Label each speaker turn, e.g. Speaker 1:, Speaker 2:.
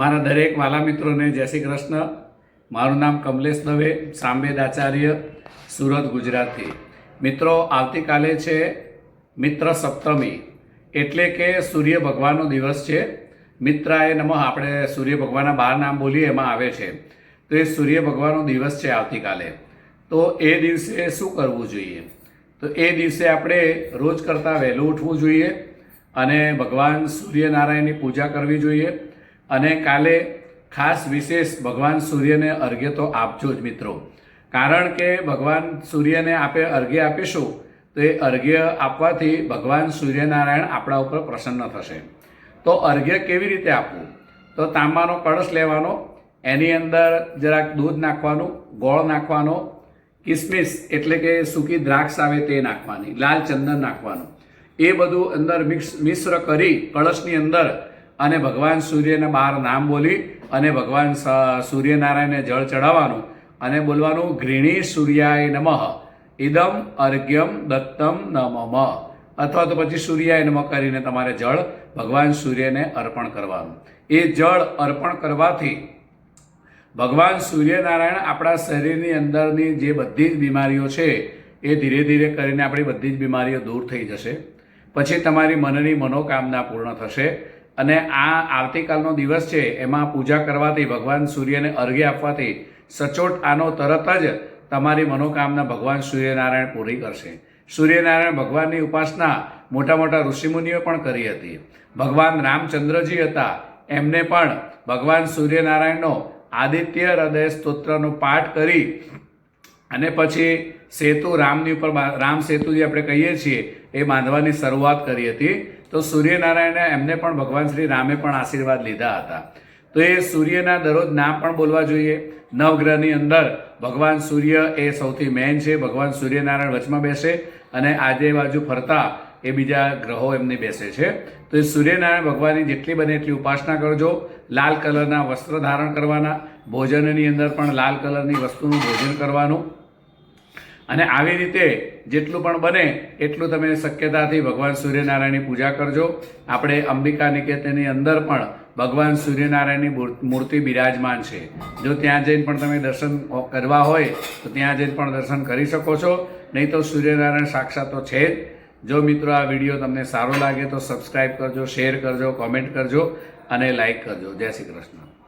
Speaker 1: મારા દરેક વાલા મિત્રોને જય શ્રી કૃષ્ણ. મારું નામ કમલેશ દવે, સાંબેદ આચાર્ય, સુરત, ગુજરાતથી. મિત્રો, આવતીકાલે છે મિત્ર સપ્તમી, એટલે કે સૂર્ય ભગવાનનો દિવસ છે. મિત્રાએ નમઃ, આપણે સૂર્ય ભગવાનના બાર નામ બોલીએ, એમાં આવે છે. તો એ સૂર્ય ભગવાનનો દિવસ છે આવતીકાલે. તો એ દિવસે શું કરવું જોઈએ? તો એ દિવસે આપણે રોજ કરતાં વહેલું ઉઠવું જોઈએ અને ભગવાન સૂર્યનારાયણની પૂજા કરવી જોઈએ. અને કાલે ખાસ વિશેષ ભગવાન સૂર્યને અર્ઘ્ય તો આપજો જ મિત્રો. કારણ કે ભગવાન સૂર્યને આપે અર્ઘ્ય આપીશું, તો એ અર્ઘ્ય આપવાથી ભગવાન સૂર્યનારાયણ આપણા ઉપર પ્રસન્ન થશે. તો અર્ઘ્ય કેવી રીતે આપવું? તો તાંબાનો કળશ લેવાનો, એની અંદર જરાક દૂધ નાખવાનું, ગોળ નાખવાનો, કિસમિસ એટલે કે સૂકી દ્રાક્ષ આવે તે નાખવાની, લાલ ચંદન નાખવાનું. એ બધું અંદર મિક્સ મિશ્ર કરી કળશની અંદર અને ભગવાન સૂર્યને બહાર નામ બોલી અને ભગવાન સૂર્યનારાયણને જળ ચડાવવાનું અને બોલવાનું ઘૃણી સૂર્યાય નમઃ. ઇદમ અર્ઘ્યમ દત્તમ નમઃ. અથવા તો પછી સૂર્યાય નમઃ કરીને તમારે જળ ભગવાન સૂર્યને અર્પણ કરવાનું. એ જળ અર્પણ કરવાથી ભગવાન સૂર્યનારાયણ આપણા શરીરની અંદરની જે બધી જ બીમારીઓ છે, એ ધીરે ધીરે કરીને આપણી બધી જ બીમારીઓ દૂર થઈ જશે. પછી તમારી મનની મનોકામના પૂર્ણ થશે. અને આ આવતીકાલનો દિવસ છે, એમાં પૂજા કરવાથી ભગવાન સૂર્યને અર્ઘ્ય આપવાથી સચોટ આનો તરત જ તમારી મનોકામના ભગવાન સૂર્યનારાયણ પૂરી કરશે. સૂર્યનારાયણ ભગવાનની ઉપાસના મોટા મોટા ઋષિમુનિઓ પણ કરી હતી. ભગવાન રામચંદ્રજી હતા, એમને પણ ભગવાન સૂર્યનારાયણનો આદિત્ય હૃદય સ્તોત્રનો પાઠ કરી અને પછી સેતુ રામની ઉપર રામ સેતુ જે આપણે કહીએ છીએ, એ બાંધવાની શરૂઆત કરી હતી. તો સૂર્યનારાયણે એમને પણ ભગવાન શ્રી રામે પણ આશીર્વાદ લીધા હતા. તો એ સૂર્યના દરરોજ નામ પણ બોલવા જોઈએ. નવગ્રહની અંદર ભગવાન સૂર્ય એ સૌથી મેન છે. ભગવાન સૂર્યનારાયણ વચમાં બેસે અને આજે બાજુ ફરતા એ બીજા ગ્રહો એમની બેસે છે. તો એ સૂર્યનારાયણ ભગવાનની જેટલી બને એટલી ઉપાસના કરજો. લાલ કલરના વસ્ત્ર ધારણ કરવાના. ભોજનની અંદર પણ લાલ કલરની વસ્તુનું ભોજન કરવાનું. અને આવી રીતે જેટલું પણ બને એટલું તમે શક્યતાથી ભગવાન સૂર્યનારાયણની પૂજા કરજો. આપણે અંબિકા નિકેતનની અંદર પણ ભગવાન સૂર્યનારાયણની મૂર- મૂર્તિ બિરાજમાન છે. જો ત્યાં જઈને પણ તમે દર્શન કરવા હોય, તો ત્યાં જઈને પણ દર્શન કરી શકો છો. નહીં તો સૂર્યનારાયણ સાક્ષાત તો છે જ. જો મિત્રો આ વીડિયો તમને સારો લાગે તો સબસ્ક્રાઈબ કરજો, શેર કરજો, કોમેન્ટ કરજો અને લાઈક કરજો. જય શ્રી કૃષ્ણ.